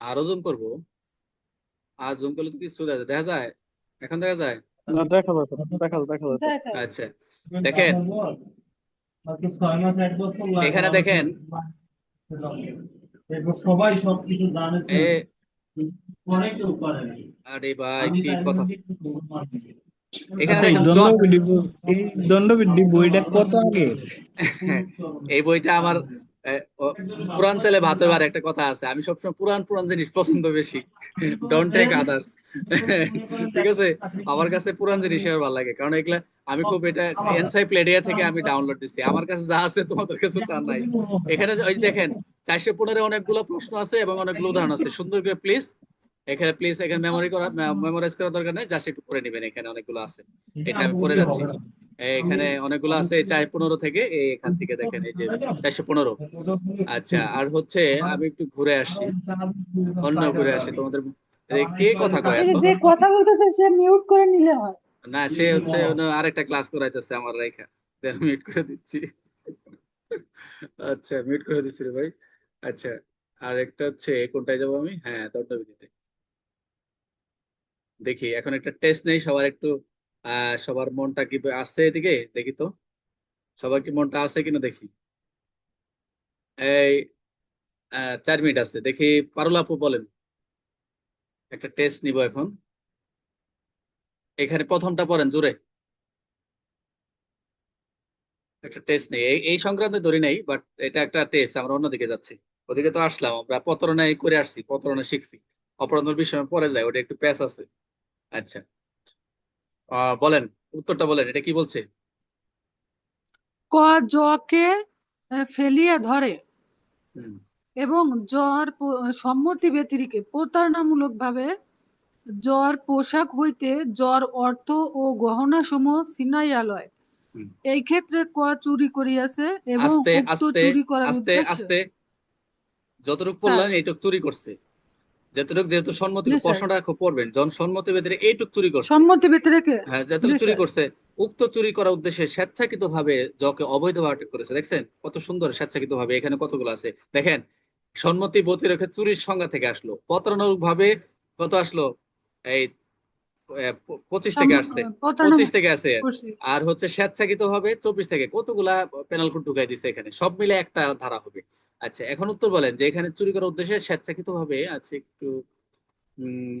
আরও জুম করব। আর জুম করলে তো কিছু দেখা যায় দেখা যায়? এখন দেখা যায়? না দেখা যাচ্ছে দেখা যাচ্ছে দেখা যাচ্ছে আচ্ছা দেখেন। এখানে দেখেন। সবাই সবকিছু জানেছে এ পরে কেউ পারে না আরে ভাই কি কথা। এখানে আচ্ছা এই দণ্ডবিধি বইটা কত আগে এই বইটা আমার পুরান ছেলে ভাত এবার একটা কথা আছে। আমি সবসময় পুরান পুরান জিনিস পছন্দ বেশি। ডোন্ট টেক আদার্স ঠিক আছে? আমার কাছে পুরান জিনিস ভালো লাগে। কারণ এগুলা আমি খুব এটা এনসাইক্লোপিডিয়া থেকে আমি ডাউনলোড দিচ্ছি আমার কাছে যা আছে তোমাদের কাছে তা নাই। এখানে ওই দেখেন, চারশো পনেরো অনেকগুলো প্রশ্ন আছে এবং অনেকগুলো উদাহরণ আছে। সুন্দর করে প্লিজ এখানে প্লিজ এখানে মেমোরি করা মেমোরাইজ করার দরকার নেই। জাস্ট একটু করে নেবেন এখানে অনেকগুলো আছে। এটা আমি পড়ে যাচ্ছি। এখানে অনেকগুলো আছে চার পনেরো থেকে এখান থেকে দেখেন এই যে চারশো পনেরো। আচ্ছা আর হচ্ছে আমি একটু ঘুরে আসি। অন্য ঘুরে আসি তোমাদের কে কথা কয় যে কথা বলতেছে সে মিউট করে নিলে হয়। না সে হচ্ছে আরেকটা ক্লাস করাইতেছে আমার রেখা। মিউট করে দিচ্ছি। আচ্ছা মিউট করে দিচ্ছি রে ভাই। আচ্ছা আর একটা হচ্ছে কোনটায় যাব আমি? হ্যাঁ দণ্ডবিধিতে। দেখি এখন একটা টেস্ট নেই সবার একটু সবার মনটা কি আছে এদিকে? দেখি তো। সবার কি মনটা আছে কিনা দেখি। এই চার মিনিট আছে। দেখি, পারুল আপু বলেন। একটা টেস্ট নিব এখন। এখানে প্রথমটা পড়েন, জোরে। একটা টেস্ট নেই। এই সংক্রান্ত ধরি নাই বাট এটা একটা টেস্ট আমরা অন্যদিকে যাচ্ছি। ওদিকে তো আসলাম, আমরা প্রতারণায় করে আসছি, প্রতারণা শিখছি। অপরাধের বিষয়ে পরে যায় ওটা একটু প্যাচ আছে। আচ্ছা। বলেন উত্তরটা বলেন এটা কি বলছে? ক জকে ফেলিয়া ধরে এবং জ্বর সম্মতি ব্যতিরেকে প্রতারণামূলক ভাবে জ্বর পোশাক হইতে জ্বর অর্থ ও গহনা সমূহ ছিনাইয়া লয় এই ক্ষেত্রে ক চুরি করিয়াছে এবং আস্তে উক্ত আস্তে চুরি করার আস্তে উদ্দেশ্যে আস্তে। যতটুকু। পড়লেন এইটুক চুরি করছে। যতটুক যেহেতু সম্মতি প্রশ্নটা খুব পড়বেন জন সম্মতি ভেতরে এইটুক চুরি করছে। সম্মতি হ্যাঁ যতটুকু চুরি করছে উক্ত চুরি করার উদ্দেশ্যে স্বেচ্ছাকৃত ভাবে যকে অবৈধভাবে আটক করেছে। দেখছেন? কত সুন্দর স্বেচ্ছাকৃত ভাবে এখানে কতগুলো আছে। দেখেন সম্মতি বতি রেখে চুরির সংজ্ঞা থেকে আসলো। প্রতারণামূলক ভাবে কত আসলো? এই পঁচিশ থেকে আসছে। পঁচিশ থেকে আছে আর হচ্ছে স্বেচ্ছাকৃত ভাবে চব্বিশ থেকে। কতগুলা পেনাল কোড ঢুকাই দিছে এখানে? সব মিলে একটা ধারা হবে। আচ্ছা এখন উত্তর বলেন যে এখানে চুরি করার উদ্দেশ্যে স্বেচ্ছাকৃত ভাবে আছে একটু উম